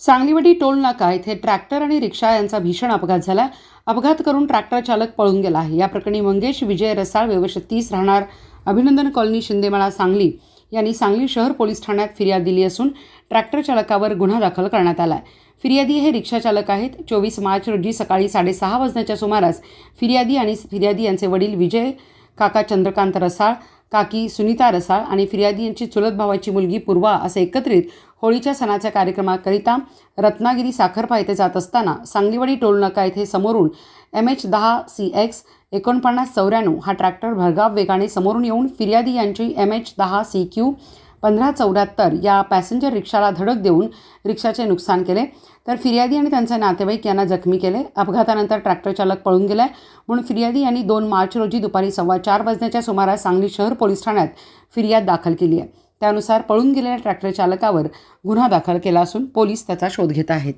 सांगलीवडी toll नाका येथे tractor आणि रिक्षा यांचा भीषण अपघात झाला. अपघात करून ट्रॅक्टर चालक पळून गेला आहे. या प्रकरणी मंगेश विजय रसाळ व्यवस्थित तीस राहणार. अभिनंदन कॉलनी शिंदेमाळा सांगली यांनी सांगली शहर पोलीस ठाण्यात फिर्याद दिली असून ट्रॅक्टर चालकावर गुन्हा दाखल करण्यात आला आहे फिर्यादी हे रिक्षा चालक आहेत. चोवीस मार्च रोजी सकाळी साडेसहा वाजण्याच्या सुमारास फिर्यादी आणि फिर्यादी यांचे वडील विजय काका चंद्रकांत रसाळ काकी सुनीता रसाळ आणि फिर्यादी यांची चुलत भावाची मुलगी पूर्वा असे एकत्रित होळीच्या सणाच्या कार्यक्रमाकरिता रत्नागिरी साखरपा येथे जात असताना सांगलीवाडी टोलनका येथे समोरून एम एच दहा सी एक्स एकोणपन्नास चौऱ्याण्णव हा ट्रॅक्टर भरगाव वेगाने समोरून येऊन फिर्यादी यांची एम एच दहा सी क्यू पंधरा चौऱ्याहत्तर या पॅसेंजर रिक्षाला धडक देऊन रिक्षाचे नुकसान केले. तर फिर्यादी आणि त्यांचे नातेवाईक यांना जखमी केले. अपघातानंतर ट्रॅक्टर चालक पळून गेलाय. म्हणून फिर्यादी यांनी दोन मार्च रोजी दुपारी सव्वा चार वाजण्याच्या सुमारास सांगली शहर पोलीस ठाण्यात फिर्याद दाखल केली आहे. त्यानुसार पळून गेलेल्या ट्रॅक्टर चालकावर गुन्हा दाखल केला असून पोलीस त्याचा शोध घेत आहेत.